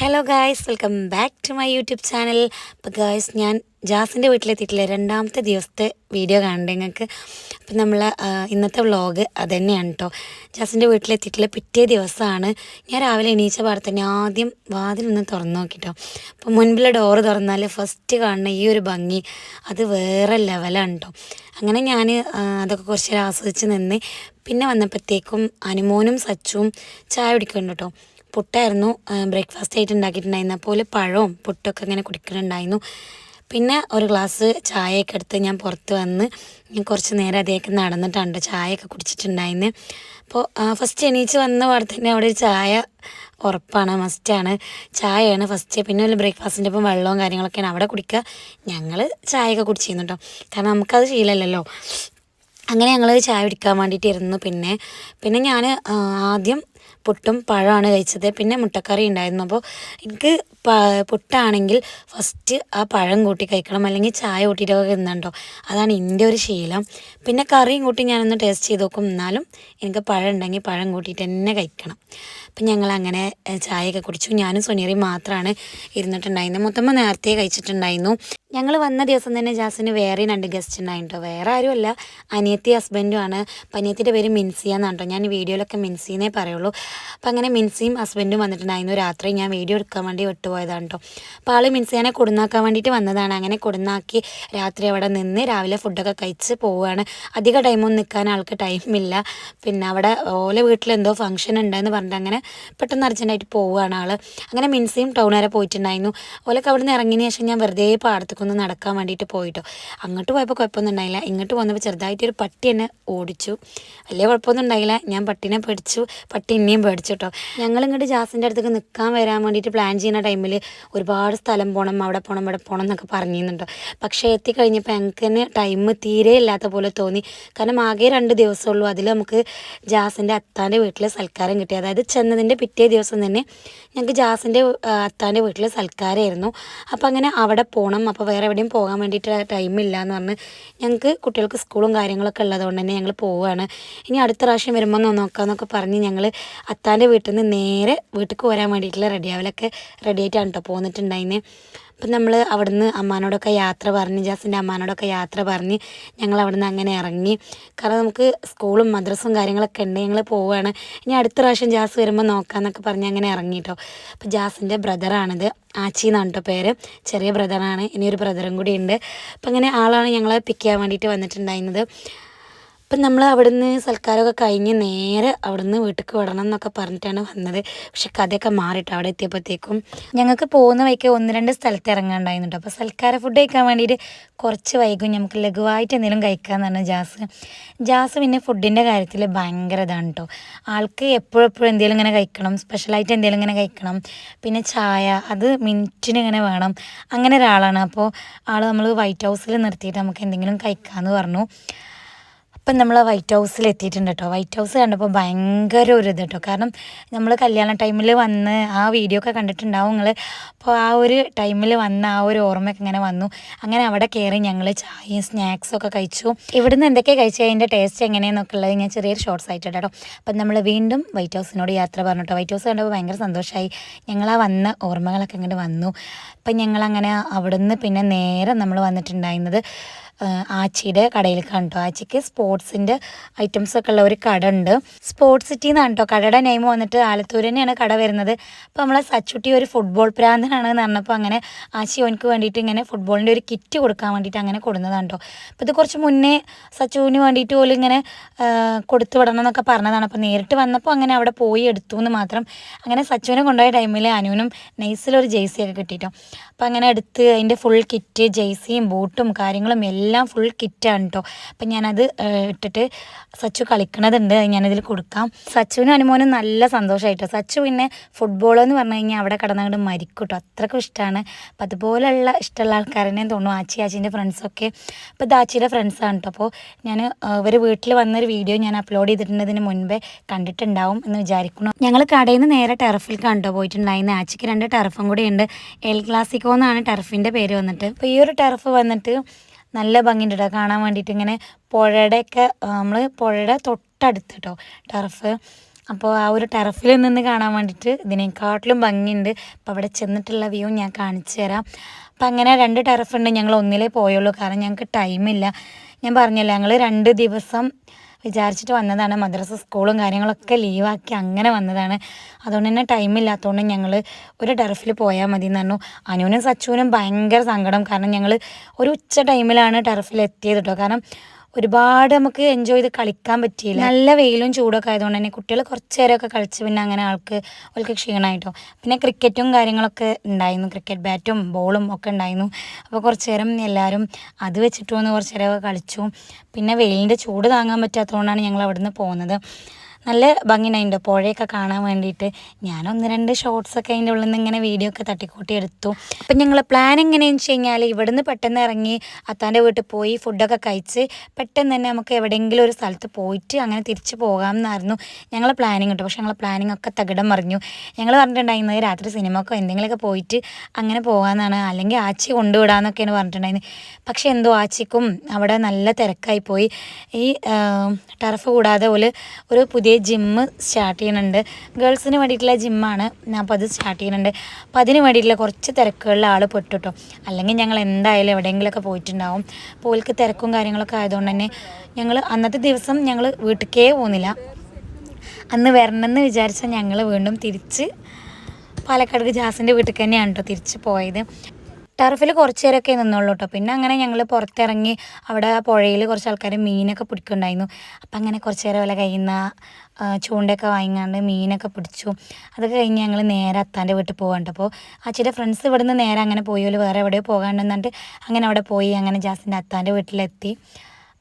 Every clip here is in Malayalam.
Hello guys welcome back to my YouTube channel അപ്പോൾ ഗായ്സ് ഞാൻ ജാസിന്റെ വീട്ടിലെത്തിയിട്ടില്ല രണ്ടാമത്തെ ദിവസത്തെ വീഡിയോ കാണണ്ടേ നിങ്ങൾക്ക് അപ്പം നമ്മൾ ഇന്നത്തെ വ്ളോഗ് അത് തന്നെയാണ് കേട്ടോ ജാസിന്റെ വീട്ടിലെത്തിയിട്ടില്ല പിറ്റേ ദിവസമാണ്. ഞാൻ രാവിലെ എണീച്ച പാടെ തന്നെ ആദ്യം വാതിലൊന്ന് തുറന്നു നോക്കിട്ടോ. അപ്പോൾ മുൻപിലെ ഡോറ് തുറന്നാൽ ഫസ്റ്റ് കാണുന്ന ഈ ഒരു ഭംഗി അത് വേറെ ലെവലാണ് കേട്ടോ അങ്ങനെ ഞാൻ അതൊക്കെ കുറച്ച് ആസ്വദിച്ച് നിന്ന് പിന്നെ വന്നപ്പോഴത്തേക്കും അനുമോനും സച്ചുവും ചായ കുടിക്കുന്നുണ്ട് കേട്ടോ പുട്ടായിരുന്നു. ബ്രേക്ക്ഫാസ്റ്റ് ആയിട്ട് ഉണ്ടാക്കിയിട്ടുണ്ടായിരുന്ന. പോലെ പഴവും പുട്ടൊക്കെ ഇങ്ങനെ കുടിക്കുന്നുണ്ടായിരുന്നു പിന്നെ ഒരു ഗ്ലാസ് ചായയൊക്കെ എടുത്ത് ഞാൻ പുറത്ത് വന്ന് ഞാൻ കുറച്ച് നേരം അതേക്ക് നടന്നിട്ടുണ്ട് ചായയൊക്കെ കുടിച്ചിട്ടുണ്ടായിരുന്നു. അപ്പോൾ ഫസ്റ്റ് എണീച്ച് വന്ന പാടെ തന്നെ അവിടെ ഒരു ചായ ഉറപ്പാണ് മസ്റ്റാണ് ചായയാണ് ഫസ്റ്റ് പിന്നെ ഒരു ബ്രേക്ക്ഫാസ്റ്റിന്റെ ഒപ്പം വെള്ളവും കാര്യങ്ങളൊക്കെയാണ് അവിടെ കുടിക്കുക ഞങ്ങൾ ചായയൊക്കെ കുടിച്ചിരുന്നു കേട്ടോ കാരണം നമുക്കത് ശീലമല്ലല്ലോ അങ്ങനെ ഞങ്ങൾ ചായ കുടിക്കാൻ വേണ്ടിയിട്ട് ഇരുന്നു പിന്നെ പിന്നെ ഞാൻ ആദ്യം പുട്ടും പഴമാണ് കഴിച്ചത്. പിന്നെ മുട്ടക്കറി ഉണ്ടായിരുന്നു. അപ്പോൾ എനിക്ക് പുട്ടാണെങ്കിൽ ഫസ്റ്റ് ആ പഴം കൂട്ടി കഴിക്കണം. അല്ലെങ്കിൽ ചായ കൂട്ടിയിട്ടൊക്കെ തിന്നണ്ടോ? അതാണ് എന്റെ ഒരു ശീലം. പിന്നെ കറിയും കൂട്ടി ഞാനൊന്ന് ടേസ്റ്റ് ചെയ്ത് നോക്കും. എന്നാലും എനിക്ക് പഴം ഉണ്ടെങ്കിൽ പഴം കൂട്ടിയിട്ട് തന്നെ കഴിക്കണം. അപ്പം ഞങ്ങൾ അങ്ങനെ ചായയൊക്കെ കുടിച്ചു. ഞാനും സുനീറിയും മാത്രമാണ് ഇരുന്നിട്ടുണ്ടായിരുന്നത് മൊത്തം നേരത്തെ കഴിച്ചിട്ടുണ്ടായിരുന്നു. ഞങ്ങൾ വന്ന ദിവസം തന്നെ ജാസിന് വേറെ രണ്ട് ഗസ്റ്റ് ഉണ്ടായിട്ടോ. വേറെ ആരുമല്ല. അനിയത്തി ഹസ്ബൻഡും ആണ്. അപ്പം അനിയത്തിന്റെ പേര് മിൻസിയ എന്നാണ് കേട്ടോ ഞാൻ വീഡിയോയിലൊക്കെ മിൻസിന്നേ പറയുള്ളൂ. അപ്പം അങ്ങനെ മിൻസിയും ഹസ്ബൻഡും വന്നിട്ടുണ്ടായിരുന്നു. രാത്രി ഞാൻ വീഡിയോ എടുക്കാൻ വേണ്ടി വിട്ടുപോയതാണ് കേട്ടോ അപ്പോൾ ആൾ മിൻസിയാനെ കൊടുന്നാക്കാൻ വേണ്ടിയിട്ട് വന്നതാണ്. അങ്ങനെ കൊടുന്നാക്കി രാത്രി അവിടെ നിന്ന് രാവിലെ ഫുഡൊക്കെ കഴിച്ച് പോവുകയാണ് അധിക ടൈമൊന്നും നിൽക്കാൻ ആൾക്ക് ടൈമില്ല പിന്നെ അവിടെ ഓലെ വീട്ടിലെന്തോ ഫംഗ്ഷൻ ഉണ്ടെന്ന് പറഞ്ഞിട്ട് അങ്ങനെ പെട്ടെന്ന് അർജന്റായിട്ട് പോവുകയാണ് ആൾ അങ്ങനെ മിൻസിയും ടൗൺ വരെ പോയിട്ടുണ്ടായിരുന്നു. ഓലൊക്കെ അവിടെ നിന്ന് ഇറങ്ങിയതിന് ശേഷം ഞാൻ വെറുതെ പാടത്തേക്കൊന്ന് നടക്കാൻ വേണ്ടിയിട്ട് പോയിട്ടോ. അങ്ങോട്ട് പോയപ്പോൾ കുഴപ്പമൊന്നും ഉണ്ടായില്ല. ഇങ്ങോട്ട് വന്നപ്പോൾ ചെറുതായിട്ടൊരു പട്ടി എന്നെ ഓടിച്ചു. വലിയ കുഴപ്പമൊന്നും ഉണ്ടായില്ല. ഞാൻ പട്ടിനെ പേടിച്ചു. പട്ടി എന്നെയും പേടിച്ചു കേട്ടോ ഞങ്ങൾ ഇങ്ങോട്ട് ജാസിന്റെ അടുത്തേക്ക് നിൽക്കാൻ വരാൻ വേണ്ടിയിട്ട് പ്ലാൻ ചെയ്യുന്ന ടൈമിൽ ഒരുപാട് സ്ഥലം പോകണം അവിടെ പോകണം ഇവിടെ പോകണം എന്നൊക്കെ പറഞ്ഞിരുന്നുണ്ടോ പക്ഷേ എത്തിക്കഴിഞ്ഞപ്പോൾ ഞങ്ങൾക്ക് തന്നെ ടൈം തീരെ ഇല്ലാത്ത പോലെ തോന്നി. കാരണം ആകെ രണ്ട് ദിവസമുള്ളൂ അതിൽ നമുക്ക് ജാസിന്റെ അത്താന്റെ വീട്ടിൽ സൽക്കാരം കിട്ടി. അതായത് ചെന്നതിന്റെ പിറ്റേ ദിവസം തന്നെ ഞങ്ങൾക്ക് ജാസിന്റെ അത്താന്റെ വീട്ടിൽ സൽക്കാരമായിരുന്നു അപ്പോൾ അങ്ങനെ അവിടെ പോകണം അപ്പോൾ വേറെ എവിടെയും പോകാൻ വേണ്ടിയിട്ട് ടൈമില്ല എന്ന് പറഞ്ഞ് ഞങ്ങൾക്ക് കുട്ടികൾക്ക് സ്കൂളും കാര്യങ്ങളൊക്കെ ഉള്ളതുകൊണ്ട് തന്നെ ഞങ്ങൾ പോവുകയാണ് ഇനി അടുത്ത പ്രാവശ്യം വരുമ്പോൾ നോക്കാമെന്നൊക്കെ പറഞ്ഞ് ഞങ്ങൾ അത്താന്റെ വീട്ടിൽ നിന്ന് നേരെ വീട്ടിൽ വരാൻ വേണ്ടിയിട്ടുള്ള റെഡിയാവലൊക്കെ റെഡിയായിട്ടാണ് കേട്ടോ പോന്നിട്ടുണ്ടായിന്. അപ്പം നമ്മൾ അവിടുന്ന് അമ്മാനോടൊക്കെ യാത്ര പറഞ്ഞ് ജാസിന്റെ അമ്മാനോടൊക്കെ യാത്ര പറഞ്ഞ് ഞങ്ങൾ അവിടുന്ന് അങ്ങനെ ഇറങ്ങി. കാരണം നമുക്ക് സ്കൂളും മദ്രസും കാര്യങ്ങളൊക്കെ ഉണ്ട് ഞങ്ങൾ പോവുകയാണ് ഇനി അടുത്ത പ്രാവശ്യം ജാസ് വരുമ്പോൾ നോക്കാമെന്നൊക്കെ പറഞ്ഞ് അങ്ങനെ ഇറങ്ങി കേട്ടോ അപ്പോൾ ജാസിന്റെ ബ്രദറാണിത്. ആച്ചി എന്നാണ് കേട്ടോ പേര്. ചെറിയ ബ്രദറാണ്. ഇനി ഒരു ബ്രദറും കൂടി ഉണ്ട്. അപ്പം അങ്ങനെ ആളാണ് ഞങ്ങളെ പിക്ക് ചെയ്യാൻ വേണ്ടിയിട്ട് വന്നിട്ടുണ്ടായിരുന്നത്. അപ്പം നമ്മൾ അവിടെ നിന്ന് സൽക്കാരമൊക്കെ കഴിഞ്ഞ് നേരെ അവിടെ നിന്ന് വീട്ടിലേക്ക് വിടണം എന്നൊക്കെ പറഞ്ഞിട്ടാണ് വന്നത്. പക്ഷെ കഥയൊക്കെ മാറിയിട്ട് അവിടെ എത്തിയപ്പോഴത്തേക്കും. ഞങ്ങൾക്ക് പോകുന്ന വഴിക്ക് ഒന്ന് രണ്ട് സ്ഥലത്ത് ഇറങ്ങാണ്ടായിരുന്നു അപ്പോൾ സൽക്കാര ഫുഡ് കഴിക്കാൻ വേണ്ടിയിട്ട് കുറച്ച് വൈകും നമുക്ക് ലഘുവായിട്ട് എന്തെങ്കിലും കഴിക്കാമെന്നാണ് ജാസ്. ജാസ് പിന്നെ ഫുഡിന്റെ കാര്യത്തിൽ ഭയങ്കര ഇതാണ് കേട്ടോ ആൾക്ക് എപ്പോഴും എന്തെങ്കിലും ഇങ്ങനെ കഴിക്കണം. സ്പെഷ്യലായിട്ട് എന്തെങ്കിലും ഇങ്ങനെ കഴിക്കണം. പിന്നെ ചായ അത് മിനിറ്റിന് ഇങ്ങനെ വേണം. അങ്ങനെ ഒരാളാണ്. അപ്പോൾ ആൾ നമ്മൾ വൈറ്റ് ഹൗസിൽ നിർത്തിയിട്ട് നമുക്ക് എന്തെങ്കിലും കഴിക്കാമെന്ന് പറഞ്ഞു. അപ്പം നമ്മൾ വൈറ്റ് ഹൗസിൽ എത്തിയിട്ടുണ്ട് കേട്ടോ വൈറ്റ് ഹൗസ് കണ്ടപ്പോൾ ഭയങ്കര ഒരു ഇത് കേട്ടോ കാരണം നമ്മൾ കല്യാണ ടൈമിൽ വന്ന് ആ വീഡിയോ ഒക്കെ കണ്ടിട്ടുണ്ടാവും നിങ്ങൾ. അപ്പോൾ ആ ഒരു ടൈമിൽ വന്ന ആ ഒരു ഓർമ്മയൊക്കെ ഇങ്ങനെ വന്നു. അങ്ങനെ അവിടെ കയറി ഞങ്ങൾ ചായയും സ്നാക്സും ഒക്കെ കഴിച്ചു. ഇവിടുന്ന് എന്തൊക്കെ കഴിച്ചു? അതിന്റെ ടേസ്റ്റ് എങ്ങനെയെന്നൊക്കെ ഉള്ളത് ഞാൻ ചെറിയൊരു ഷോർട്സ് ആയിട്ട് കേട്ടോ അപ്പം നമ്മൾ വീണ്ടും വൈറ്റ് ഹൗസിനോട് യാത്ര പറഞ്ഞു കേട്ടോ വൈറ്റ് ഹൗസ് കണ്ടപ്പോൾ ഭയങ്കര സന്തോഷമായി ഞങ്ങൾ ആ വന്ന ഓർമ്മകളൊക്കെ ഇങ്ങോട്ട് വന്നു. അപ്പം ഞങ്ങളങ്ങനെ അവിടുന്ന് പിന്നെ നേരെ നമ്മൾ വന്നിട്ടുണ്ടായിരുന്നത് ആച്ചിയുടെ കടയിൽ കണ്ടോ. ആച്ചിക്ക് സ്പോർട്സിന്റെ ഐറ്റംസ് ഒക്കെ ഉള്ള ഒരു കട ഉണ്ട് സ്പോർട്സ് സിറ്റി എന്നാണ് കേട്ടോ കടയുടെ നെയിം വന്നിട്ട് ആലത്തൂർ തന്നെയാണ് കട വരുന്നത്. അപ്പോൾ നമ്മളെ സച്ചുട്ടി ഒരു ഫുട്ബോൾ പ്രാന്തനാണ് എന്ന് പറഞ്ഞപ്പോൾ അങ്ങനെ ആച്ചി ഓനിക്ക് വേണ്ടിയിട്ട് ഇങ്ങനെ ഫുട്ബോളിന്റെ ഒരു കിറ്റ് കൊടുക്കാൻ വേണ്ടിയിട്ട് അങ്ങനെ കൊടുക്കുന്നതാണ് കേട്ടോ അപ്പോൾ ഇത് കുറച്ച് മുന്നേ സച്ചുവിന് വേണ്ടിയിട്ട് പോലും ഇങ്ങനെ കൊടുത്തു വിടണം എന്നൊക്കെ പറഞ്ഞതാണ്. അപ്പോൾ നേരിട്ട് വന്നപ്പോൾ അങ്ങനെ അവിടെ പോയി എടുത്തു എന്ന് മാത്രം അങ്ങനെ സച്ചുവിനെ കൊണ്ടുപോയ ടൈമിൽ അനുവിനും നൈസിലൊരു ജേഴ്സിയൊക്കെ കിട്ടിയിട്ടോ അപ്പോൾ അങ്ങനെ എടുത്ത് അതിന്റെ ഫുൾ കിറ്റ് ജേഴ്സിയും ബൂട്ടും കാര്യങ്ങളും എല്ലാം ഫുൾ കിറ്റാണ് കേട്ടോ അപ്പം ഞാനത് ഇട്ടിട്ട് സച്ചു കളിക്കണതുണ്ട്. ഞാനതിൽ കൊടുക്കാം. സച്ചുവിനും അനുമോനും നല്ല സന്തോഷമായിട്ടോ സച്ചു പിന്നെ ഫുട്ബോൾ എന്ന് പറഞ്ഞു കഴിഞ്ഞാൽ അവിടെ കിടന്നങ്ങോട്ട് മരിക്കും കേട്ടോ അത്രക്കും ഇഷ്ടമാണ് അപ്പം അതുപോലെയുള്ള ഇഷ്ടമുള്ള ആൾക്കാരെന്നെ തോന്നുന്നു ആച്ചി ആച്ചിന്റെ ഫ്രണ്ട്സൊക്കെ അപ്പോൾ ഇത് ആച്ചിയുടെ ഫ്രണ്ട്സാണ് കേട്ടോ അപ്പോൾ ഞാൻ ഇവർ വീട്ടിൽ വന്നൊരു വീഡിയോ ഞാൻ അപ്ലോഡ് ചെയ്തിട്ടുണ്ടതിന് മുൻപേ കണ്ടിട്ടുണ്ടാവും എന്ന് വിചാരിക്കുന്നു. ഞങ്ങൾ കടയിൽ നിന്ന് നേരെ ടെറഫിൽ കണ്ടോ പോയിട്ടുണ്ടായിരുന്നു. ആച്ചിക്ക് രണ്ട് ടെറഫും കൂടി ഉണ്ട് എൽ ക്ലാസിക്കോ എന്നാണ് ടെറഫിന്റെ പേര് വന്നിട്ട്. അപ്പോൾ ഈ ഒരു ടെറഫ് വന്നിട്ട് നല്ല ഭംഗിയുണ്ട് കേട്ടോ കാണാൻ വേണ്ടിയിട്ട് ഇങ്ങനെ പുഴയുടെയൊക്കെ നമ്മൾ പുഴയുടെ തൊട്ടടുത്ത് കേട്ടോ ടർഫ് അപ്പോൾ ആ ഒരു ടെറഫിൽ നിന്ന് കാണാൻ വേണ്ടിയിട്ട് ഇതിനെക്കാട്ടിലും ഭംഗിയുണ്ട്. അപ്പോൾ അവിടെ ചെന്നിട്ടുള്ള വ്യൂ ഞാൻ കാണിച്ചു തരാം. അപ്പം അങ്ങനെ രണ്ട് ടെറഫ് ഉണ്ട് ഞങ്ങൾ ഒന്നിലേ പോയുള്ളൂ. കാരണം ഞങ്ങൾക്ക് ടൈമില്ല ഞാൻ പറഞ്ഞല്ലോ ഞങ്ങൾ രണ്ട് ദിവസം വിചാരിച്ചിട്ട് വന്നതാണ്. മദ്രസ സ്കൂളും കാര്യങ്ങളൊക്കെ ലീവാക്കി അങ്ങനെ വന്നതാണ്. അതുകൊണ്ട് തന്നെ ടൈമില്ലാത്തതുകൊണ്ട് ഞങ്ങൾ ഒരു ടെറഫിൽ പോയാൽ മതി എന്ന് പറഞ്ഞു. അനുവിനും സച്ചുവിനും ഭയങ്കര സങ്കടം. കാരണം ഞങ്ങൾ ഒരു ഉച്ച ടൈമിലാണ് ടെറഫിൽ എത്തിയത് കേട്ടോ കാരണം ഒരുപാട് നമുക്ക് എൻജോയ് ചെയ്ത് കളിക്കാൻ പറ്റിയില്ല. നല്ല വെയിലും ചൂടൊക്കെ ആയതുകൊണ്ട് തന്നെ കുട്ടികൾ കുറച്ച് നേരമൊക്കെ കളിച്ച് പിന്നെ അങ്ങനെ ആൾക്ക് അവൾക്ക് ക്ഷീണമായിട്ടോ പിന്നെ ക്രിക്കറ്റും കാര്യങ്ങളൊക്കെ ഉണ്ടായിരുന്നു. ക്രിക്കറ്റ് ബാറ്റും ബോളും ഒക്കെ ഉണ്ടായിരുന്നു. അപ്പോൾ കുറച്ച് നേരം എല്ലാവരും അത് വെച്ചിട്ട് വന്ന് കുറച്ച് നേരമൊക്കെ കളിച്ചു. പിന്നെ വെയിലിന്റെ ചൂട് താങ്ങാൻ പറ്റാത്തതുകൊണ്ടാണ് ഞങ്ങൾ അവിടുന്ന് പോകുന്നത് നല്ല ഭംഗിയുണ്ടായിട്ടുണ്ട് പുഴയൊക്കെ കാണാൻ വേണ്ടിയിട്ട് ഞാൻ ഒന്ന് രണ്ട് ഷോർട്സൊക്കെ അതിന്റെ ഉള്ളിൽ നിന്ന് ഇങ്ങനെ വീഡിയോ ഒക്കെ തട്ടിക്കൂട്ടി എടുത്തു. അപ്പം ഞങ്ങൾ പ്ലാൻ എങ്ങനെയാണെന്ന് വെച്ച് കഴിഞ്ഞാൽ ഇവിടുന്ന് പെട്ടെന്ന് ഇറങ്ങി അത്താന്റെ വീട്ടിൽ പോയി ഫുഡൊക്കെ കഴിച്ച് പെട്ടെന്ന് തന്നെ നമുക്ക് എവിടെയെങ്കിലും ഒരു സ്ഥലത്ത് പോയിട്ട് അങ്ങനെ തിരിച്ച് പോകാമെന്നായിരുന്നു ഞങ്ങളെ പ്ലാനിങ് കിട്ടും പക്ഷേ ഞങ്ങളെ പ്ലാനിങ് ഒക്കെ തകിടം മറിഞ്ഞു. ഞങ്ങൾ പറഞ്ഞിട്ടുണ്ടായിരുന്നത് രാത്രി സിനിമക്കോ എന്തെങ്കിലുമൊക്കെ പോയിട്ട് അങ്ങനെ പോകാമെന്നാണ്. അല്ലെങ്കിൽ ആച്ചി കൊണ്ടുവിടാമെന്നൊക്കെയാണ് പറഞ്ഞിട്ടുണ്ടായിരുന്നത്. പക്ഷേ എന്തോ ആച്ചിക്കും അവിടെ നല്ല തിരക്കായി പോയി. ഈ ടർഫ് കൂടാതെ പോലെ ഒരു പുതിയ ജിമ്മ് സ്റ്റാർട്ട് ചെയ്യുന്നുണ്ട് ഗേൾസിന് വേണ്ടിയിട്ടുള്ള ജിമ്മാണ് അപ്പോൾ അത് സ്റ്റാർട്ട് ചെയ്യുന്നുണ്ട് അപ്പോൾ അതിന് വേണ്ടിയിട്ടുള്ള കുറച്ച് തിരക്കുകളിൽ ആൾ പെട്ടു കേട്ടോ അല്ലെങ്കിൽ ഞങ്ങൾ എന്തായാലും എവിടെയെങ്കിലുമൊക്കെ പോയിട്ടുണ്ടാവും. അപ്പോൾ ഓൽക്ക് തിരക്കും കാര്യങ്ങളൊക്കെ ആയതുകൊണ്ട് തന്നെ ഞങ്ങൾ അന്നത്തെ ദിവസം ഞങ്ങൾ വീട്ടിലേക്കേ പോകുന്നില്ല. അന്ന് വരണമെന്ന് വിചാരിച്ച ഞങ്ങൾ വീണ്ടും തിരിച്ച് പാലക്കാട് ജാസിന്റെ വീട്ടിൽ തന്നെയാണ് കേട്ടോ തിരിച്ച് പോയത്. ടർഫിൽ കുറച്ച് നേരമൊക്കെ നിന്നുള്ളൂ കേട്ടോ പിന്നെ അങ്ങനെ ഞങ്ങൾ പുറത്തിറങ്ങി അവിടെ പുഴയിൽ കുറച്ച് ആൾക്കാർ മീനൊക്കെ പിടിക്കുന്നുണ്ടായിരുന്നു അപ്പം അങ്ങനെ കുറച്ച് നേരം വല്ല കഴിയുന്ന ചൂണ്ടയൊക്കെ വാങ്ങിക്കാണ്ട് മീനൊക്കെ പിടിച്ചു. അതൊക്കെ കഴിഞ്ഞ് ഞങ്ങൾ നേരെ അത്താന്റെ വീട്ടിൽ പോകാണ്ട് അപ്പോൾ അച്ഛന്റെ ഫ്രണ്ട്സ് ഇവിടെ നിന്ന് നേരെ അങ്ങനെ പോയി. വേറെ എവിടെയോ പോകാണ്ടെന്നിട്ട് അങ്ങനെ അവിടെ പോയി. അങ്ങനെ ജാസിന്റെ അത്താന്റെ വീട്ടിലെത്തി.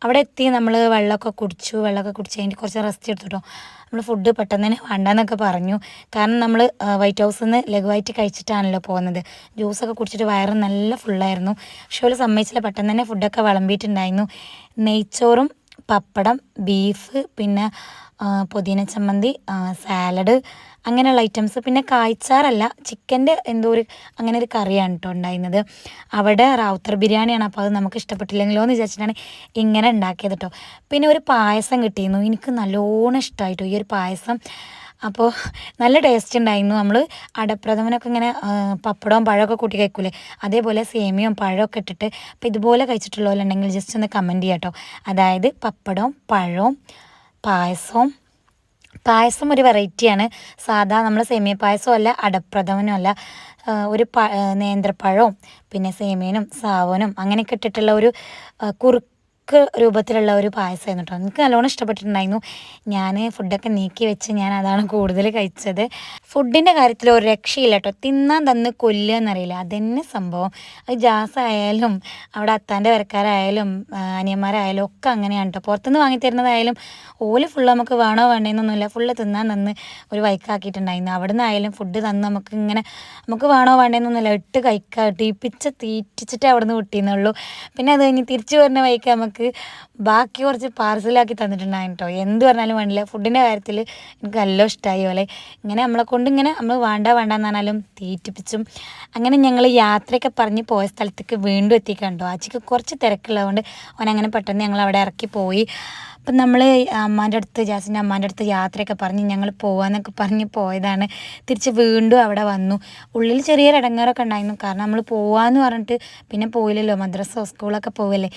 അവിടെ എത്തി നമ്മൾ വെള്ളമൊക്കെ കുടിച്ചു വെള്ളമൊക്കെ കുടിച്ച് കഴിഞ്ഞിട്ട് കുറച്ച് റെസ്റ്റ് എടുത്തു കേട്ടോ നമ്മൾ ഫുഡ് പെട്ടെന്ന് തന്നെ വേണ്ടെന്നൊക്കെ പറഞ്ഞു. കാരണം നമ്മൾ വൈറ്റ് ഹൗസിൽ നിന്ന് ലഘുവായിട്ട് കഴിച്ചിട്ടാണല്ലോ പോകുന്നത്. ജ്യൂസൊക്കെ കുടിച്ചിട്ട് വയറ് നല്ല ഫുള്ളായിരുന്നു പക്ഷേ അവർ സമ്മതിച്ചില്ല. പെട്ടെന്ന് തന്നെ ഫുഡൊക്കെ വിളമ്പിയിട്ടുണ്ടായിരുന്നു. നെയ്ച്ചോറും പപ്പടം ബീഫ് പിന്നെ പുതിന ചമ്മന്തി സാലഡ് അങ്ങനെയുള്ള ഐറ്റംസ് പിന്നെ കായ്ച്ചാറല്ല ചിക്കന്റെ എന്തോ ഒരു അങ്ങനെ ഒരു കറിയാണ് കേട്ടോ ഉണ്ടായിരുന്നത്. അവിടെ റാവുത്തർ ബിരിയാണിയാണ് അപ്പോൾ അത് നമുക്ക് ഇഷ്ടപ്പെട്ടില്ലെങ്കിലോ എന്ന് വിചാരിച്ചിട്ടാണ് ഇങ്ങനെ ഉണ്ടാക്കിയത് കേട്ടോ പിന്നെ ഒരു പായസം കിട്ടിയിരുന്നു. എനിക്ക് നല്ലോണം ഇഷ്ടമായിട്ടോ ഈ ഒരു പായസം. അപ്പോൾ നല്ല ടേസ്റ്റ് ഉണ്ടായിരുന്നു നമ്മൾ അടപ്രഥമനൊക്കെ ഇങ്ങനെ പപ്പടവും പഴമൊക്കെ കൂട്ടി കഴിക്കൂലേ? അതേപോലെ സേമിയവും പഴമൊക്കെ ഇട്ടിട്ട് അപ്പോൾ ഇതുപോലെ കഴിച്ചിട്ടുള്ളവരുണ്ടെങ്കിൽ ജസ്റ്റ് ഒന്ന് കമന്റ് ചെയ്യാം കേട്ടോ അതായത് പപ്പടവും പഴവും പായസവും. പായസം ഒരു വെറൈറ്റിയാണ് സാധാ നമ്മൾ സേമിയ പായസവും അല്ല അടപ്രഥമനും അല്ല ഒരു പ നേന്ത്രപ്പഴവും പിന്നെ സേമിയനും സാവനും അങ്ങനെയൊക്കെ ഇട്ടിട്ടുള്ള ഒരു കുറുക്ക് കുറുക്ക് രൂപത്തിലുള്ള ഒരു പായസമായിരുന്നു കേട്ടോ എനിക്ക് നല്ലോണം ഇഷ്ടപ്പെട്ടിട്ടുണ്ടായിരുന്നു. ഞാൻ ഫുഡൊക്കെ നീക്കി വെച്ച് ഞാൻ അതാണ് കൂടുതൽ കഴിച്ചത്. ഫുഡിന്റെ കാര്യത്തിൽ ഒരു രക്ഷയില്ല കേട്ടോ തിന്നാൻ തന്ന് കൊല്ലുക എന്നറിയില്ല. അതന്നെ സംഭവം. അത് ജാസ് ആയാലും അവിടെ അത്താന്റെ വരക്കാരായാലും അനിയന്മാരായാലും ഒക്കെ അങ്ങനെയാണ് കേട്ടോ പുറത്തുനിന്ന് വാങ്ങിത്തരുന്നതായാലും ഓൽ ഫുള്ള് നമുക്ക് വേണോ വേണ്ടേന്നൊന്നുമില്ല. ഫുള്ള് തിന്നാൻ തന്ന് ഒരു വൈക്കാക്കിയിട്ടുണ്ടായിരുന്നു. അവിടെ നിന്നായാലും ഫുഡ് തന്ന് നമുക്ക് ഇങ്ങനെ നമുക്ക് വേണോ വേണ്ടേന്നൊന്നുമില്ല. ഇട്ട് കഴിക്കുക ടീപ്പിച്ച് തീറ്റിച്ചിട്ട് അവിടെ നിന്ന് വിട്ടിയെന്നുള്ളൂ പിന്നെ അത് കഴിഞ്ഞ് തിരിച്ചു വരുന്ന വൈക്ക് നമുക്ക് എനിക്ക് ബാക്കി കുറച്ച് പാർസലാക്കി തന്നിട്ടുണ്ടായിരുന്നു കേട്ടോ എന്ത് പറഞ്ഞാലും വേണ്ടില്ല. ഫുഡിന്റെ കാര്യത്തിൽ എനിക്ക് നല്ല ഇഷ്ടമായി പോലെ ഇങ്ങനെ നമ്മളെ കൊണ്ട് ഇങ്ങനെ നമ്മൾ വേണ്ട വേണ്ട എന്ന് പറഞ്ഞാലും തീറ്റിപ്പിച്ചും അങ്ങനെ ഞങ്ങൾ യാത്രയൊക്കെ പറഞ്ഞ് പോയ സ്ഥലത്തേക്ക് വീണ്ടും എത്തിക്കണ്ടോ ആച്ചിക്ക് കുറച്ച് തിരക്കുള്ളതുകൊണ്ട് അവൻ അങ്ങനെ പെട്ടെന്ന് ഞങ്ങൾ അവിടെ ഇറക്കി പോയി അപ്പം നമ്മൾ അമ്മാന്റെ അടുത്ത് ജാസിന്റെ അമ്മാന്റെ അടുത്ത് യാത്രയൊക്കെ പറഞ്ഞ് ഞങ്ങൾ പോകാമെന്നൊക്കെ പറഞ്ഞ് പോയതാണ്. തിരിച്ച് വീണ്ടും അവിടെ വന്നു. ഉള്ളിൽ ചെറിയൊരു ഇടങ്ങാറൊക്കെ ഉണ്ടായിരുന്നു. കാരണം നമ്മൾ പോവാന്ന് പറഞ്ഞിട്ട് പിന്നെ പോയില്ലല്ലോ. മദ്രസ സ്കൂളൊക്കെ പോവല്ലേ.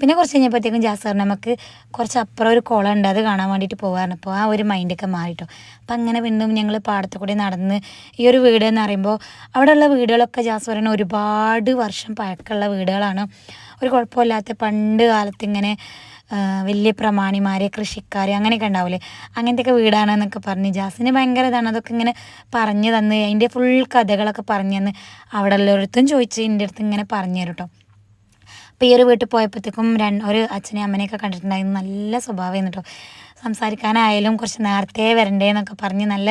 പിന്നെ കുറച്ച് കഴിഞ്ഞപ്പോഴത്തേക്കും ജാസ് പറഞ്ഞു നമുക്ക് കുറച്ച് അപ്പുറം ഒരു കുളം ഉണ്ട്. അത് കാണാൻ വേണ്ടിയിട്ട് പോകാറുണ്ട് അപ്പോൾ ആ ഒരു മൈൻഡൊക്കെ മാറിട്ടോ. അപ്പം അങ്ങനെ വീണ്ടും ഞങ്ങൾ പാടത്തു കൂടി നടന്ന് ഈ ഒരു വീട് എന്ന് പറയുമ്പോൾ അവിടെയുള്ള വീടുകളൊക്കെ ജാസ് പറയുന്ന ഒരുപാട് വർഷം പഴക്കമുള്ള വീടുകളാണ്. ഒരു കുഴപ്പമില്ലാത്ത പണ്ട് കാലത്ത് ഇങ്ങനെ വലിയ പ്രമാണിമാർ കൃഷിക്കാർ അങ്ങനെയൊക്കെ ഉണ്ടാവില്ലേ അങ്ങനത്തെയൊക്കെ വീടാണെന്നൊക്കെ പറഞ്ഞ് ജാസിന് ഭയങ്കര ഇതാണ്. അതൊക്കെ ഇങ്ങനെ പറഞ്ഞു തന്ന് അതിന്റെ ഫുൾ കഥകളൊക്കെ പറഞ്ഞു തന്ന് അവിടെ എല്ലായിടത്തും ചോദിച്ച് എന്റെ അടുത്ത് ഇങ്ങനെ പറഞ്ഞു തരും കേട്ടോ അപ്പോൾ ഈ ഒരു വീട്ടിൽ പോയപ്പോഴത്തേക്കും രണ്ട് ഒരു അച്ഛനെയും അമ്മനെയൊക്കെ കണ്ടിട്ടുണ്ടായിരുന്നു. നല്ല സ്വഭാവമായിരുന്നു കേട്ടോ സംസാരിക്കാനായാലും കുറച്ച് നേരത്തെ വരണ്ടേ എന്നൊക്കെ പറഞ്ഞ് നല്ല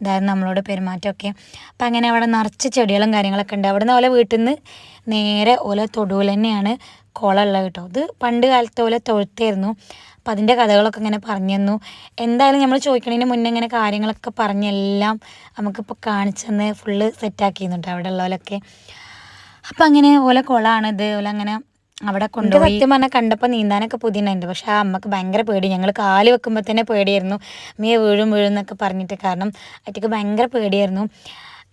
ഇതായിരുന്നു നമ്മളോട് പെരുമാറ്റമൊക്കെ. അപ്പം അങ്ങനെ അവിടെ നിറച്ച് ചെടികളും കാര്യങ്ങളൊക്കെ ഉണ്ട്. അവിടെ നിന്ന് ഓല വീട്ടിൽ നിന്ന് നേരെ ഓല തൊടുവിൽ തന്നെയാണ് കുളമുള്ളത് കേട്ടോ. ഇത് പണ്ട് കാലത്തെ പോലെ തൊഴുത്തായിരുന്നു. അപ്പം അതിന്റെ കഥകളൊക്കെ ഇങ്ങനെ പറഞ്ഞു തന്നു. എന്തായാലും നമ്മൾ ചോദിക്കണതിന് മുന്നേ ഇങ്ങനെ കാര്യങ്ങളൊക്കെ പറഞ്ഞെല്ലാം നമുക്കിപ്പോൾ കാണിച്ചെന്ന് ഫുള്ള് സെറ്റാക്കിയിരുന്നുണ്ട് അവിടെ ഉള്ളവരൊക്കെ. അപ്പം അങ്ങനെ ഓല കുളമാണിത് ഓല അങ്ങനെ അവിടെ കൊണ്ടുപോയി സത്യം പറഞ്ഞാൽ കണ്ടപ്പോൾ നീന്താനൊക്കെ പുതിയുണ്ടായിരുന്നു പക്ഷേ ആ അമ്മയ്ക്ക് ഭയങ്കര പേടി. ഞങ്ങൾ കാൽ വെക്കുമ്പോൾ തന്നെ പേടിയായിരുന്നു. മീ വീഴും വീഴും എന്നൊക്കെ പറഞ്ഞിട്ട് കാരണം അറ്റക്ക് ഭയങ്കര പേടിയായിരുന്നു.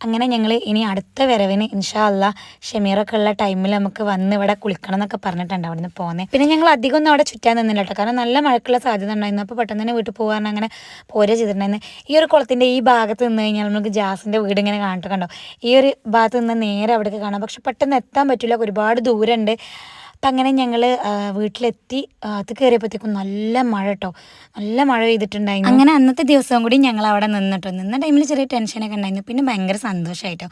അങ്ങനെ ഞങ്ങൾ ഇനി അടുത്ത വരവിന് ഇൻഷാ അല്ല ഷമീറൊക്കെ ഉള്ള ടൈമിൽ നമുക്ക് വന്ന് ഇവിടെ കുളിക്കണം എന്നൊക്കെ പറഞ്ഞിട്ടുണ്ട് അവിടെ നിന്ന് പോകുന്നത് പിന്നെ ഞങ്ങൾ അധികം ഒന്നും അവിടെ ചുറ്റാൻ നിന്നില്ല കേട്ടോ. കാരണം നല്ല മഴക്കുള്ള സാധ്യത ഉണ്ടായിരുന്നു. അപ്പോൾ പെട്ടെന്ന് തന്നെ വീട്ടിൽ പോകാൻ അങ്ങനെ പോരുക ചെയ്തിട്ടുണ്ടായിരുന്നു. ഈ ഒരു കുളത്തിന്റെ ഈ ഭാഗത്ത് നിന്ന് കഴിഞ്ഞാൽ നമുക്ക് ജാസിന്റെ വീട് ഇങ്ങനെ കാണിട്ട് കണ്ടോ? ഈ ഒരു ഭാഗത്ത് നിന്ന് നേരെ അവിടേക്ക് കാണാം. പക്ഷെ പെട്ടെന്ന് എത്താൻ പറ്റില്ല. ഒരുപാട് ദൂരമുണ്ട്. അപ്പം അങ്ങനെ ഞങ്ങൾ വീട്ടിലെത്തി അത് കയറിയപ്പോഴത്തേക്കും നല്ല മഴ കേട്ടോ നല്ല മഴ പെയ്തിട്ടുണ്ടായിരുന്നു. അങ്ങനെ അന്നത്തെ ദിവസവും കൂടി ഞങ്ങൾ അവിടെ നിന്നിട്ടോ. നിന്ന ടൈമിൽ ചെറിയ ടെൻഷനൊക്കെ ഉണ്ടായിരുന്നു. പിന്നെ ഭയങ്കര സന്തോഷമായിട്ടോ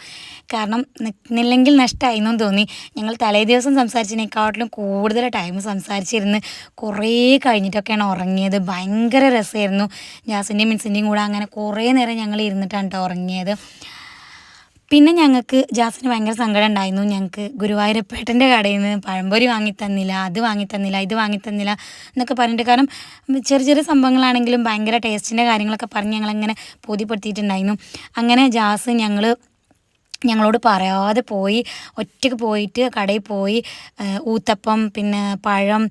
കാരണം നിന്നില്ലെങ്കിൽ നഷ്ടമായിരുന്നു തോന്നി. ഞങ്ങൾ തലേ ദിവസം സംസാരിച്ചതിനേക്കാട്ടിലും കൂടുതൽ ടൈം സംസാരിച്ചിരുന്ന് കുറേ കഴിഞ്ഞിട്ടൊക്കെയാണ് ഉറങ്ങിയത്. ഭയങ്കര രസമായിരുന്നു. ജാസിന്റെയും മിൻസിന്റെയും കൂടെ അങ്ങനെ കുറേ നേരം ഞങ്ങൾ ഇരുന്നിട്ടാണ് കേട്ടോ ഉറങ്ങിയത്. പിന്നെ ഞങ്ങൾക്ക് ജാസിന് ഭയങ്കര സങ്കടം ഉണ്ടായിരുന്നു. ഞങ്ങൾക്ക് ഗുരുവായൂരപ്പേട്ടന്റെ കടയിൽ നിന്ന് പഴംപൊരി വാങ്ങിത്തന്നില്ല അത് വാങ്ങിത്തന്നില്ല ഇത് വാങ്ങിത്തന്നില്ല എന്നൊക്കെ പറഞ്ഞിട്ട് കാരണം ചെറിയ ചെറിയ സംഭവങ്ങളാണെങ്കിലും ഭയങ്കര ടേസ്റ്റിന്റെ കാര്യങ്ങളൊക്കെ പറഞ്ഞ് ഞങ്ങളങ്ങനെ ബോധ്യപ്പെടുത്തിയിട്ടുണ്ടായിരുന്നു. അങ്ങനെ ജാസ് ഞങ്ങൾ ഞങ്ങളോട് പറയാതെ പോയി ഒറ്റയ്ക്ക് പോയിട്ട് കടയിൽ പോയി ഊത്തപ്പം പിന്നെ പഴം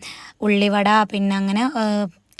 ഉള്ളിവട പിന്നെ അങ്ങനെ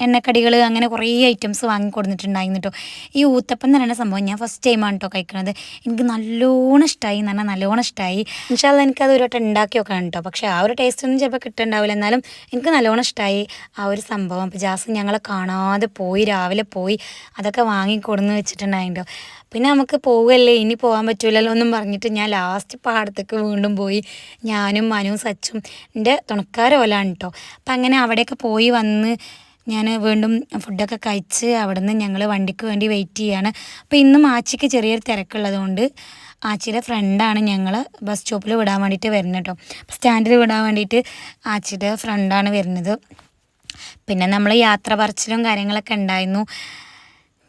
എണ്ണക്കടികൾ അങ്ങനെ കുറേ ഐറ്റംസ് വാങ്ങി കൊടുത്തിട്ടുണ്ടായിരുന്നു കേട്ടോ ഈ ഊത്തപ്പം എന്ന് പറയുന്ന സംഭവം ഞാൻ ഫസ്റ്റ് ടൈമാണ് കേട്ടോ കഴിക്കുന്നത് എനിക്ക് നല്ലോണം ഇഷ്ടമായി എന്ന് പറഞ്ഞാൽ നല്ലോണം ഇഷ്ടമായി ഇൻഷാല്ല എനിക്കത് ഒരു വട്ടം ഉണ്ടാക്കി വെക്കണം കേട്ടോ. പക്ഷേ ആ ഒരു ടേസ്റ്റ് ഒന്നും ചിലപ്പോൾ കിട്ടുന്നുണ്ടാവില്ല എന്നാലും എനിക്ക് നല്ലോണം ഇഷ്ടമായി ആ ഒരു സംഭവം. അപ്പോൾ ജാസ് ഞങ്ങളെ കാണാതെ പോയി രാവിലെ പോയി അതൊക്കെ വാങ്ങിക്കൊടുന്ന് വെച്ചിട്ടുണ്ടായിട്ടോ പിന്നെ നമുക്ക് പോവുകയല്ലേ ഇനി പോകാൻ പറ്റൂലല്ലോ എന്നും പറഞ്ഞിട്ട് ഞാൻ ലാസ്റ്റ് പാടത്തേക്ക് വീണ്ടും പോയി ഞാനും മനുവും സച്ചും എന്റെ തുണക്കാരോലാണ് കേട്ടോ അപ്പം അങ്ങനെ അവിടെയൊക്കെ പോയി വന്ന് ഞാൻ വീണ്ടും ഫുഡൊക്കെ കഴിച്ച് അവിടെ നിന്ന് ഞങ്ങൾ വണ്ടിക്ക് വേണ്ടി വെയിറ്റ് ചെയ്യാണ്. അപ്പോൾ ഇന്നും ആച്ചിക്ക് ചെറിയൊരു തിരക്കുള്ളത് കൊണ്ട് ആച്ചിയുടെ ഫ്രണ്ടാണ് ഞങ്ങൾ ബസ് സ്റ്റോപ്പിൽ വിടാൻ വേണ്ടിയിട്ട് വരുന്നത് കേട്ടോ സ്റ്റാൻഡിൽ വിടാൻ വേണ്ടിയിട്ട് ആച്ചിയുടെ ഫ്രണ്ടാണ് വരുന്നത്. പിന്നെ നമ്മൾ യാത്ര പറച്ചിലും കാര്യങ്ങളൊക്കെ ഉണ്ടായിരുന്നു.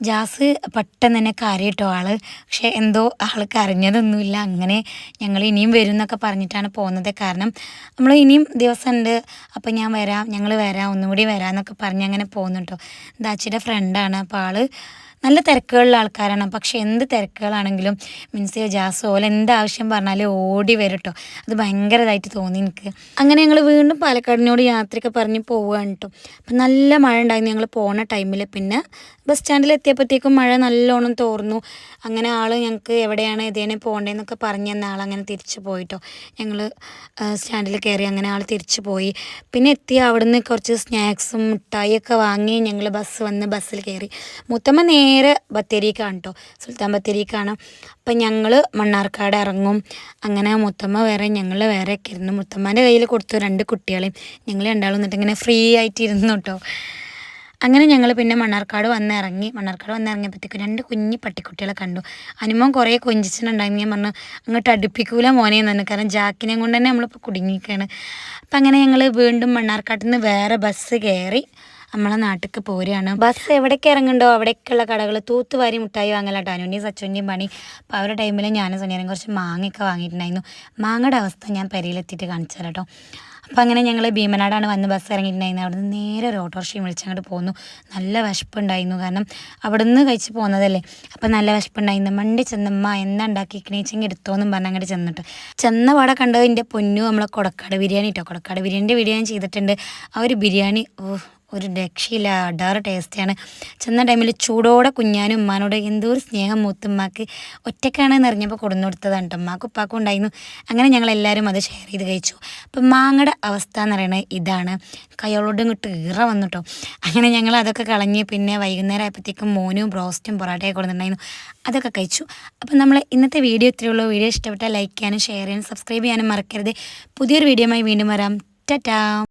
ജാസ് പെട്ടെന്ന് തന്നെ കാര്യട്ടോ ആൾ? പക്ഷെ എന്തോ ആൾ കരഞ്ഞതൊന്നുമില്ല അങ്ങനെ ഞങ്ങൾ ഇനിയും വരും എന്നൊക്കെ പറഞ്ഞിട്ടാണ് പോകുന്നത്. കാരണം നമ്മൾ ഇനിയും ദിവസമുണ്ട് അപ്പം ഞാൻ വരാം ഞങ്ങൾ വരാം ഒന്നുകൂടി വരാം എന്നൊക്കെ പറഞ്ഞ് അങ്ങനെ പോകുന്നു കേട്ടോ ദാച്ചിയുടെ ഫ്രണ്ടാണ് അപ്പോൾ ആൾ നല്ല തിരക്കുകളുള്ള ആൾക്കാരാണ്. പക്ഷെ എന്ത് തിരക്കുകളാണെങ്കിലും മീൻസ് ജാസ് ഓല എന്ത് ആവശ്യം പറഞ്ഞാലും ഓടി വരും കേട്ടോ അത് ഭയങ്കരതായിട്ട് തോന്നി എനിക്ക്. അങ്ങനെ ഞങ്ങൾ വീണ്ടും പാലക്കാടിനോട് യാത്രയൊക്കെ പറഞ്ഞ് പോവുകയാണ് കേട്ടോ അപ്പം നല്ല മഴ ഉണ്ടായിരുന്നു ഞങ്ങൾ പോണ ടൈമിൽ പിന്നെ ബസ് സ്റ്റാൻഡിൽ എത്തിയപ്പോഴത്തേക്കും മഴ നല്ലോണം തോർന്നു. അങ്ങനെ ആൾ ഞങ്ങൾക്ക് എവിടെയാണ് ഇതേനെ പോകേണ്ടതെന്നൊക്കെ പറഞ്ഞ് തന്ന ആൾ അങ്ങനെ തിരിച്ചു പോയിട്ടോ ഞങ്ങൾ സ്റ്റാൻഡിൽ കയറി അങ്ങനെ ആൾ തിരിച്ചു പോയി. പിന്നെ എത്തി അവിടുന്ന് കുറച്ച് സ്നാക്സും മിഠായിയൊക്കെ വാങ്ങി ഞങ്ങൾ ബസ് വന്ന് ബസ്സിൽ കയറി. മുത്തമ്മ നേരെ ബത്തേരിക്കാണ് കേട്ടോ സുൽത്താൻ ബത്തേരിക്കാണ്. അപ്പം ഞങ്ങൾ മണ്ണാർക്കാട് ഇറങ്ങും. അങ്ങനെ മുത്തമ്മ വേറെ ഞങ്ങൾ വേറെ ഒക്കെ ഇരുന്നു മുത്തമ്മേന്റെ കയ്യിൽ കൊടുത്തു രണ്ട് കുട്ടികളെയും. ഞങ്ങൾ രണ്ടാളും എന്നിട്ട് ഇങ്ങനെ ഫ്രീ ആയിട്ട് ഇരുന്നു കേട്ടോ അങ്ങനെ ഞങ്ങൾ പിന്നെ മണ്ണാർക്കാട് വന്ന് ഇറങ്ങി. മണ്ണാർക്കാട് വന്ന് ഇറങ്ങിയപ്പോഴത്തേക്കും രണ്ട് കുഞ്ഞി പട്ടിക്കുട്ടികളെ കണ്ടു. അനുമോൻ കുറേ കൊഞ്ചിച്ചിട്ടുണ്ടായിരുന്നു. ഞാൻ പറഞ്ഞു അങ്ങോട്ട് അടുപ്പിക്കൂല മോനെ തന്നെ കാരണം ജാക്കിനെ കൊണ്ട് തന്നെ നമ്മളിപ്പോൾ കുടുങ്ങിയിരിക്കുകയാണ് അപ്പം അങ്ങനെ ഞങ്ങൾ വീണ്ടും മണ്ണാർക്കാട്ടിൽ നിന്ന് വേറെ ബസ് കയറി നമ്മളെ നാട്ടിലേക്ക് പോരുകയാണ് ബസ് എവിടേക്ക് ഇറങ്ങുന്നുണ്ടോ അവിടേക്കുള്ള കടകൾ തൂത്തുവാരി മുട്ടായി വാങ്ങലാട്ടോ. അനുവിന്റെയും സച്ചുവിന്റെയും പണി അപ്പോൾ അവരുടെ ടൈമിൽ ഞാനും സുനിയനും കുറച്ച് മാങ്ങയൊക്കെ വാങ്ങിയിട്ടുണ്ടായിരുന്നു. മാങ്ങയുടെ അവസ്ഥ ഞാൻ പെരയിലെത്തിയിട്ട് കാണിച്ചു തരാം കേട്ടോ അപ്പോൾ അങ്ങനെ ഞങ്ങൾ ഭീമനാടാണ് വന്ന് ബസ് ഇറങ്ങിയിട്ടുണ്ടായിരുന്നത് അവിടെ നിന്ന് നേരെ ഒരു ഓട്ടോറിക്ഷയും വിളിച്ചങ്ങോട്ട് പോന്നു. നല്ല വിശപ്പുണ്ടായിരുന്നു. കാരണം അവിടെ നിന്ന് കഴിച്ച് പോകുന്നതല്ലേ അപ്പോൾ നല്ല വിശപ്പുണ്ടായിരുന്നു. മണ്ടി ചെന്നമ്മ എന്താ ഉണ്ടാക്കിക്കണേച്ചെങ്കിൽ എടുത്തോന്നും പറഞ്ഞ് അങ്ങോട്ട് ചെന്നിട്ട്. ചെന്ന പാടെ കണ്ടത് എന്റെ പൊന്നു നമ്മളെ കൊടക്കാട് ബിരിയാണി കേട്ടോ കൊടക്കാട് ബിരിയാണിന്റെ വീഡിയോ ഞാൻ ചെയ്തിട്ടുണ്ട്. ആ ഒരു ബിരിയാണി ഓ ഒരു രക്ഷയില്ല അടാറ് ടേസ്റ്റിയാണ്. ചെന്ന ടൈമിൽ ചൂടോടെ കുഞ്ഞാനും ഉമ്മാനോട് എന്തോ ഒരു സ്നേഹം മൂത്തുമ്മാക്ക്. ഒറ്റക്കാണ് അറിഞ്ഞപ്പോൾ കൊടുന്നു കൊടുത്തതാണ് കേട്ടോ ഉമ്മാക്കും ഉപ്പാക്കും ഉണ്ടായിരുന്നു. അങ്ങനെ ഞങ്ങൾ എല്ലാവരും അത് ഷെയർ ചെയ്ത് കഴിച്ചു. അപ്പം മാങ്ങയുടെ അവസ്ഥ എന്ന് പറയുന്നത് ഇതാണ്. കയ്യോളോടും ഇങ്ങോട്ട് ഈറ വന്നു കേട്ടോ അങ്ങനെ ഞങ്ങൾ അതൊക്കെ കളഞ്ഞ് പിന്നെ വൈകുന്നേരം ആയപ്പോഴത്തേക്കും മോനും ബ്രോസ്റ്റും പൊറാട്ടയൊക്കെ കൊടുത്തിട്ടുണ്ടായിരുന്നു. അതൊക്കെ കഴിച്ചു. അപ്പം നമ്മൾ ഇന്നത്തെ വീഡിയോ ഇത്രയുള്ളൂ വീഡിയോ ഇഷ്ടപ്പെട്ടാൽ ലൈക്ക് ചെയ്യാനും ഷെയർ ചെയ്യാനും സബ്സ്ക്രൈബ് ചെയ്യാനും മറക്കരുത്. പുതിയൊരു വീഡിയോയുമായി വീണ്ടും വരാം. ടാറ്റാ.